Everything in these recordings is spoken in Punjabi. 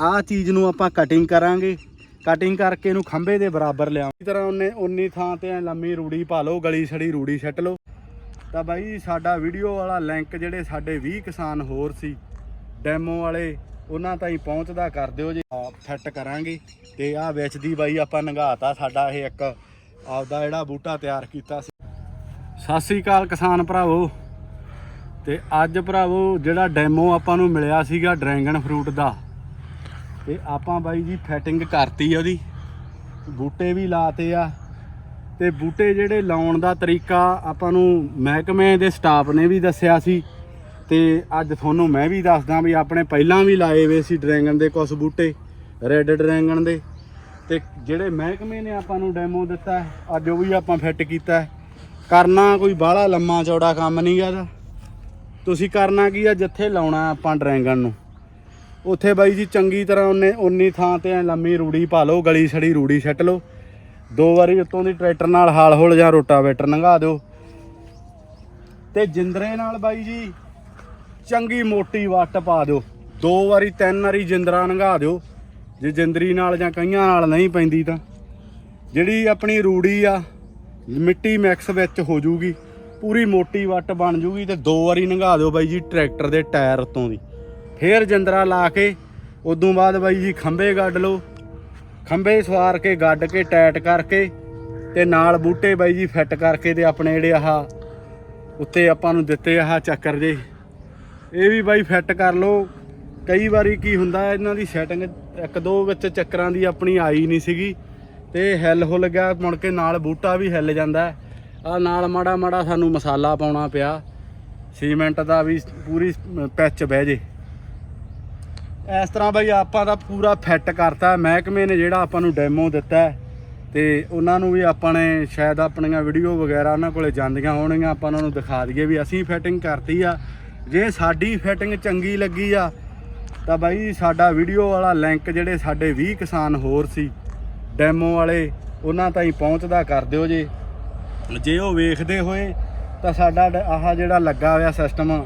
ਆਹ ਚੀਜ਼ ਨੂੰ ਆਪਾਂ ਕਟਿੰਗ ਕਰਾਂਗੇ। ਕਟਿੰਗ ਕਰਕੇ ਇਹਨੂੰ ਖੰਭੇ ਦੇ ਬਰਾਬਰ ਲਿਆਵਾਂ। ਇਸ ਤਰ੍ਹਾਂ ਉਹਨੇ ਉਨੀ ਥਾਂ ਤੇ ਐਂ ਲੰਮੀ ਰੂੜੀ ਪਾ ਲਓ, ਗਲੀ ਛੜੀ ਰੂੜੀ ਛੱਟ ਲਓ। ਤਾਂ ਬਾਈ, ਸਾਡਾ ਵੀਡੀਓ ਵਾਲਾ ਲਿੰਕ ਜਿਹੜੇ ਸਾਡੇ 20 ਕਿਸਾਨ ਹੋਰ ਸੀ ਡੈਮੋ ਵਾਲੇ, ਉਹਨਾਂ ਤਾਈਂ ਪਹੁੰਚਦਾ ਕਰ ਦਿਓ ਜੇ। ਫਿੱਟ ਕਰਾਂਗੇ ਤੇ ਆਹ ਵਿੱਚ ਦੀ ਬਾਈ ਆਪਾਂ ਨੰਗਾਤਾ ਸਾਡਾ ਇਹ ਇੱਕ ਆਪਦਾ ਜਿਹੜਾ ਬੂਟਾ ਤਿਆਰ ਕੀਤਾ ਸੀ। ਸਤਿ ਸ੍ਰੀ ਅਕਾਲ ਕਿਸਾਨ ਭਰਾਵੋ। ਤੇ ਅੱਜ ਭਰਾਵੋ, ਜਿਹੜਾ ਡੈਮੋ ਆਪਾਂ ਨੂੰ ਮਿਲਿਆ ਸੀਗਾ ਡਰੈਗਨ ਫਰੂਟ ਦਾ ਤੇ ਆਪਾਂ ਬਾਈ ਜੀ ਫੈਟਿੰਗ ਕਰਤੀ ਆ ਉਹਦੀ। ਬੂਟੇ ਵੀ ਲਾਤੇ ਆ। ਤੇ ਬੂਟੇ ਜਿਹੜੇ ਲਾਉਣ ਦਾ ਤਰੀਕਾ ਆਪਾਂ ਨੂੰ ਮਹਿਕਮੇ ਦੇ ਸਟਾਫ ਨੇ ਵੀ ਦੱਸਿਆ ਸੀ। ਤੇ ਅੱਜ ਤੁਹਾਨੂੰ ਮੈਂ ਵੀ ਦੱਸਦਾ ਵੀ ਆਪਣੇ ਪਹਿਲਾਂ ਵੀ ਲਾਏ ਵੇ ਸੀ ਡਰੈਗਨ ਦੇ ਕੁਝ ਬੂਟੇ, ਰੈੱਡ ਡਰੈਗਨ ਦੇ। ਤੇ ਜਿਹੜੇ ਮਹਿਕਮੇ ਨੇ ਆਪਾਂ ਨੂੰ ਡੈਮੋ ਦਿੱਤਾ ਅੱਜ ਉਹ ਵੀ ਆਪਾਂ ਫਿੱਟ ਕੀਤਾ ਕਰਨਾ ਕੋਈ ਬਾਹਲਾ ਲੰਮਾ ਚੌੜਾ ਕੰਮ ਨਹੀਂ ਗਾ ਇਹਦਾ। ਤੁਸੀਂ ਕਰਨਾ ਕੀ ਆ, ਜਿੱਥੇ ਲਾਉਣਾ ਆਪਾਂ ਡਰੈਗਨ ਨੂੰ। ਉੱਥੇ ਬਾਈ ਜੀ ਚੰਗੀ ਤਰ੍ਹਾਂ ਉਹਨੇ ਉਨੀ ਥਾਂ ਤੇ ਐਂ ਲੰਮੀ ਰੂੜੀ ਪਾ ਲਓ, ਗਲੀ ਛੜੀ ਰੂੜੀ ਛੱਟ ਲਓ। ਦੋ ਵਾਰੀ ਉੱਤੋਂ ਦੀ ਟਰੈਕਟਰ ਨਾਲ ਹਾਲ ਹੋਲ ਜਾਂ ਰੋਟਾਵੇਟਰ ਲੰਘਾ ਦਿਓ। ਤੇ ਜਿੰਦਰੇ ਨਾਲ ਬਾਈ ਜੀ ਚੰਗੀ ਮੋਟੀ ਵੱਟ ਪਾ ਦਿਓ। ਦੋ ਵਾਰੀ, ਤਿੰਨ ਵਾਰੀ ਜਿੰਦਰਾ ਲੰਘਾ ਦਿਓ। ਜੇ ਜਿੰਦਰੀ ਨਾਲ ਜਾਂ ਕਈਆਂ ਨਾਲ ਨਹੀਂ ਪੈਂਦੀ ਤਾਂ। ਜਿਹੜੀ ਆਪਣੀ ਰੂੜੀ ਆ, ਮਿੱਟੀ ਮਿਕਸ ਵਿੱਚ ਹੋ ਜੂਗੀ, ਪੂਰੀ ਮੋਟੀ ਵੱਟ ਬਣ ਜੂਗੀ ਤੇ ਦੋ ਵਾਰੀ ਲੰਘਾ ਦਿਓ ਬਾਈ ਜੀ ਟਰੈਕਟਰ ਦੇ ਟਾਇਰ ਉੱਤੋਂ ਦੀ। ਫੇਰ ਜਿੰਦਰਾ ਲਾ ਕੇ, ਉਦੋਂ ਬਾਅਦ ਬਾਈ ਜੀ ਖੰਭੇ ਗੱਡ ਲਓ। ਖੰਭੇ ਸਵਾਰ ਕੇ ਗੱਡ ਕੇ ਟਾਈਟ ਕਰਕੇ ਤੇ ਨਾਲ ਬੂਟੇ ਬਾਈ ਜੀ ਫਿੱਟ ਕਰਕੇ ਤੇ ਆਪਣੇ ਜਿਹੜੇ ਆਹ ਉੱਤੇ ਆਪਾਂ ਨੂੰ ਦਿੱਤੇ ਆਹ ਚੱਕਰ ਜੇ। ਇਹ ਵੀ ਬਾਈ ਫਿੱਟ ਕਰ ਲਓ। ਕਈ ਵਾਰੀ ਕੀ ਹੁੰਦਾ, ਇਹਨਾਂ ਦੀ ਸੈਟਿੰਗ ਇੱਕ ਦੋ ਵਿੱਚ ਚੱਕਰਾਂ ਦੀ ਆਪਣੀ ਆਈ ਨਹੀਂ ਸੀਗੀ ਤੇ ਹਿੱਲ ਹੁੱਲ ਗਿਆ, ਮੁੜ ਕੇ ਨਾਲ ਬੂਟਾ ਵੀ ਹਿੱਲ ਜਾਂਦਾ। ਆ ਨਾਲ ਮਾੜਾ ਮਾੜਾ ਸਾਨੂੰ ਮਸਾਲਾ ਪਾਉਣਾ ਪਿਆ। ਸੀਮੈਂਟ ਦਾ ਵੀ ਪੂਰੀ ਪੈਚ ਬਹਿ ਜੇ। ਇਸ ਤਰ੍ਹਾਂ ਬਾਈ ਆਪਾਂ ਦਾ ਪੂਰਾ ਫਿੱਟ ਕਰਤਾ। ਮਹਿਕਮੇ ਨੇ ਜਿਹੜਾ ਆਪਾਂ ਨੂੰ ਡੈਮੋ ਦਿੱਤਾ ਹੈ ਤੇ ਉਹਨਾਂ ਨੂੰ ਵੀ ਆਪਾਂ ਨੇ ਸ਼ਾਇਦ ਆਪਣੀਆਂ ਵੀਡੀਓ ਵਗੈਰਾ ਉਹਨਾਂ ਕੋਲੇ ਜਾਂਦੀਆਂ ਹੋਣਗੀਆਂ, ਆਪਾਂ ਉਹਨਾਂ ਨੂੰ ਦਿਖਾ ਦਈਏ ਵੀ ਅਸੀਂ ਫਿਟਿੰਗ ਕਰਤੀ ਆ। ਜੇ ਸਾਡੀ ਫਿਟਿੰਗ ਚੰਗੀ ਲੱਗੀ ਆ, ਤਾਂ ਬਾਈ ਸਾਡਾ ਵੀਡੀਓ ਵਾਲਾ ਲਿੰਕ ਜਿਹੜੇ ਸਾਡੇ 20 ਕਿਸਾਨ ਹੋਰ ਸੀ ਡੈਮੋ ਵਾਲੇ, ਉਹਨਾਂ ਤਾਈਂ ਪਹੁੰਚਦਾ ਕਰ ਦਿਓ ਜੇ। ਜੇ ਉਹ ਵੇਖਦੇ ਹੋਏ, ਤਾਂ ਸਾਡਾ ਡ- ਆਹ ਜਿਹੜਾ ਲੱਗਾ ਹੋਇਆ ਸਿਸਟਮ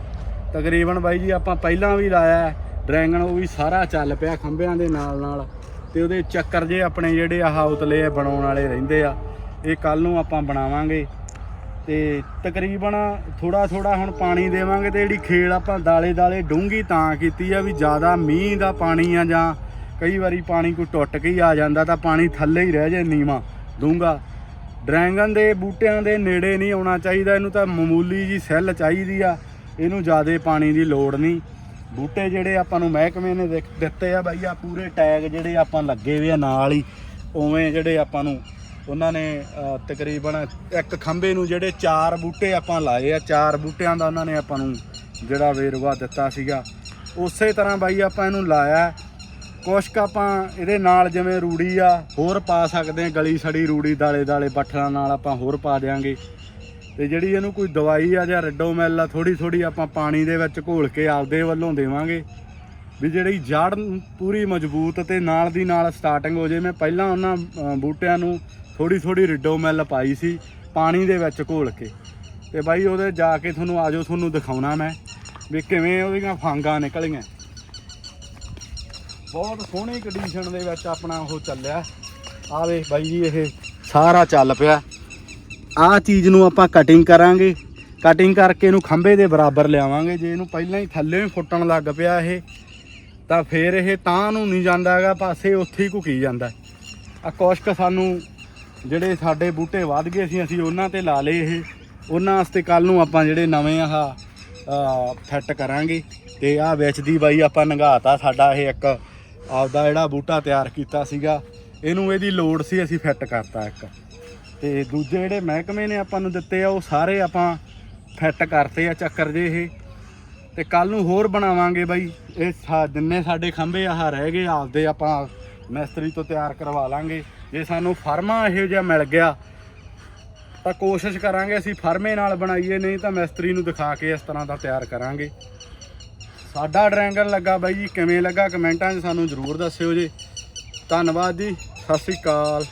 ਤਕਰੀਬਨ ਬਾਈ ਜੀ ਆਪਾਂ ਪਹਿਲਾਂ ਵੀ ਲਾਇਆ ਡਰੈਗਨ ਉਹ ਵੀ ਸਾਰਾ ਚੱਲ ਪਿਆ ਖੰਭਿਆਂ ਦੇ ਨਾਲ ਨਾਲ ਤੇ ਉਹਦੇ ਚੱਕਰ ਜੇ ਆਪਣੇ ਜਿਹੜੇ ਆਹ ਉਤਲੇ ਆ ਬਣਾਉਣ ਵਾਲੇ ਰਹਿੰਦੇ ਆ, ਇਹ ਕੱਲ ਨੂੰ ਆਪਾਂ ਬਣਾਵਾਂਗੇ। ਤੇ ਤਕਰੀਬਨ ਥੋੜਾ ਥੋੜਾ ਹੁਣ ਪਾਣੀ ਦੇਵਾਂਗੇ ਤੇ ਜਿਹੜੀ ਖੇਲ ਆਪਾਂ ਦਾਲੇ ਦਾਲੇ ਡੂੰਗੀ ਤਾਂ ਕੀਤੀ ਆ ਵੀ ਜ਼ਿਆਦਾ ਮੀਂਹ ਦਾ ਪਾਣੀ ਆ ਜਾਂ ਕਈ ਵਾਰੀ ਪਾਣੀ ਕੋਈ ਟੁੱਟ ਕੇ ਹੀ ਆ ਜਾਂਦਾ ਤਾਂ ਪਾਣੀ ਥੱਲੇ ਹੀ ਰਹਿ ਜੇ ਨੀਵਾ ਡੂੰਗਾ ਡਰੈਗਨ ਦੇ ਬੂਟਿਆਂ ਦੇ ਨੇੜੇ ਨਹੀਂ ਆਉਣਾ ਚਾਹੀਦਾ, ਇਹਨੂੰ ਤਾਂ ਮਾਮੂਲੀ ਜੀ ਸੈੱਲ ਚਾਹੀਦੀ ਆ, ਇਹਨੂੰ ਜ਼ਿਆਦਾ ਪਾਣੀ ਦੀ ਲੋੜ ਨਹੀਂ। ਬੂਟੇ ਜਿਹੜੇ ਆਪਾਂ ਨੂੰ ਮਹਿਕਮੇ ਨੇ ਦਿੱਕ- ਦਿੱਤੇ ਆ ਬਾਈ ਆ ਪੂਰੇ ਟੈਗ ਜਿਹੜੇ ਆਪਾਂ ਲੱਗੇ ਹੋਏ ਆ ਨਾਲ ਹੀ ਉਵੇਂ ਜਿਹੜੇ ਆਪਾਂ ਨੂੰ ਉਹਨਾਂ ਨੇ ਅਹ, ਤਕਰੀਬਨ ਇੱਕ ਖੰਭੇ ਨੂੰ ਜਿਹੜੇ ਚਾਰ ਬੂਟੇ ਆਪਾਂ ਲਾਏ ਆ ਚਾਰ ਬੂਟਿਆਂ ਦਾ ਉਹਨਾਂ ਨੇ ਆਪਾਂ ਨੂੰ ਜਿਹੜਾ ਵੇਰਵਾ ਦਿੱਤਾ ਸੀਗਾ। ਉਸੇ ਤਰ੍ਹਾਂ ਬਾਈ ਆਪਾਂ ਇਹਨੂੰ ਲਾਇਆ। ਕੁਛ ਕੁ ਆਪਾਂ ਇਹਦੇ ਨਾਲ ਜਿਵੇਂ ਰੂੜੀ ਆ ਹੋਰ ਪਾ ਸਕਦੇ ਆ ਗਲੀ ਸੜੀ ਰੂੜੀ ਦਾਲੇ ਦਾਲੇ ਬੱਠਲਾਂ ਨਾਲ ਆਪਾਂ ਹੋਰ ਪਾ ਦਿਆਂਗੇ। ਤੇ ਜਿਹੜੀ ਇਹਨੂੰ ਕੋਈ ਦਵਾਈ ਆ ਜਾਂ ਰੈਡੋਮੈਲ ਆ ਥੋੜੀ ਥੋੜੀ ਆਪਾਂ ਪਾਣੀ ਦੇ ਵਿੱਚ ਘੋਲ ਕੇ ਆਪਦੇ ਵੱਲੋਂ ਦੇਵਾਂਗੇ। ਵੀ ਜਿਹੜੀ ਜੜ ਪੂਰੀ ਮਜ਼ਬੂਤ ਤੇ ਨਾਲ ਦੀ ਨਾਲ ਸਟਾਰਟਿੰਗ ਹੋ ਜੇ, ਮੈਂ ਪਹਿਲਾਂ ਉਹਨਾਂ ਬੂਟਿਆਂ ਨੂੰ ਥੋੜੀ ਥੋੜੀ ਰਿਡੋਮੈਲ ਪਾਈ ਸੀ ਪਾਣੀ ਦੇ ਵਿੱਚ ਘੋਲ ਕੇ। ਤੇ ਬਾਈ ਉਹਦੇ ਜਾ ਕੇ ਤੁਹਾਨੂੰ ਆਜੋ ਤੁਹਾਨੂੰ ਦਿਖਾਉਣਾ ਮੈਂ, ਵੀ ਕਿਵੇਂ ਉਹਦੀਆਂ ਫਾਂਗਾਂ ਨਿਕਲੀਆਂ। ਬਹੁਤ ਸੋਹਣੀ ਕੰਡੀਸ਼ਨ ਦੇ ਵਿੱਚ ਆਪਣਾ ਉਹ ਚੱਲਿਆ। ਆ ਵੇਖ ਬਾਈ ਜੀ, ਇਹ ਸਾਰਾ ਚੱਲ ਪਿਆ। ਆਹ ਚੀਜ਼ ਨੂੰ ਆਪਾਂ ਕਟਿੰਗ ਕਰਾਂਗੇ। ਕਟਿੰਗ ਕਰਕੇ ਇਹਨੂੰ ਖੰਭੇ ਦੇ ਬਰਾਬਰ ਲਿਆਵਾਂਗੇ। ਜੇ ਇਹਨੂੰ ਪਹਿਲਾਂ ਹੀ ਥੱਲੇ ਫੁੱਟਣ ਲੱਗ ਪਿਆ ਇਹ, ਤਾਂ ਫੇਰ ਇਹ ਤਾਂ ਨੂੰ ਨਹੀਂ ਜਾਂਦਾ ਹੈਗਾ, ਪਾਸੇ ਉੱਥੇ ਹੀ ਘੁਕੀ ਜਾਂਦਾ। ਆ ਕੁਛ ਸਾਨੂੰ ਜਿਹੜੇ ਸਾਡੇ ਬੂਟੇ ਵੱਧ ਗਏ ਸੀ, ਅਸੀਂ ਉਹਨਾਂ ਤੇ ਲਾ ਲਏ ਇਹ। ਉਹਨਾਂ ਵਾਸਤੇ ਕੱਲ ਨੂੰ ਆਪਾਂ ਜਿਹੜੇ ਨਵੇਂ ਆਹ ਫਿੱਟ ਕਰਾਂਗੇ। ਤੇ ਆਹ ਵਿੱਚ ਦੀ ਬਾਈ ਆਪਾਂ ਨੰਗਾਤਾ ਸਾਡਾ ਇਹ ਇੱਕ ਆਪਦਾ ਜਿਹੜਾ ਬੂਟਾ ਤਿਆਰ ਕੀਤਾ ਸੀਗਾ। ਇਹਨੂੰ ਇਹਦੀ ਲੋੜ ਸੀ, ਅਸੀਂ ਫਿੱਟ ਕਰਤਾ ਇੱਕ। ਤੇ ਦੂਜੇ ਜਿਹੜੇ ਮਹਿਕਮੇ ਨੇ ਆਪਾਂ ਨੂੰ ਦਿੱਤੇ ਆ, ਉਹ ਸਾਰੇ ਆਪਾਂ ਫਿੱਟ ਕਰਤੇ ਆ ਚੱਕਰ ਜੇ ਇਹ। ਤੇ ਕੱਲ ਨੂੰ ਹੋਰ ਬਣਾਵਾਂਗੇ ਬਾਈ। ਇਹ ਸਾ- ਜਿੰਨੇ ਸਾਡੇ ਖੰਭੇ ਆਹ ਰਹਿ ਗਏ, ਆਪਦੇ ਆਪਾਂ ਮਿਸਤਰੀ ਤੋਂ ਤਿਆਰ ਕਰਵਾ ਲਾਂਗੇ। ਜੇ ਸਾਨੂੰ ਫਰਮਾ ਇਹੋ ਜਿਹਾ ਮਿਲ ਗਿਆ, ਤਾਂ ਕੋਸ਼ਿਸ਼ ਕਰਾਂਗੇ ਅਸੀਂ ਫਰਮੇ ਨਾਲ ਬਣਾਈਏ, ਨਹੀਂ ਤਾਂ ਮਿਸਤਰੀ ਨੂੰ ਦਿਖਾ ਕੇ ਇਸ ਤਰ੍ਹਾਂ ਦਾ ਤਿਆਰ ਕਰਾਂਗੇ। ਸਾਡਾ ਡਰੈਂਗਨ ਲੱਗਾ ਬਾਈ ਜੀ, ਕਿਵੇਂ ਲੱਗਾ ਕਮੈਂਟਾਂ 'ਚ ਸਾਨੂੰ ਜ਼ਰੂਰ ਦੱਸਿਓ ਜੀ। ਧੰਨਵਾਦ ਜੀ, ਸਤਿ ਸ੍ਰੀ ਅਕਾਲ।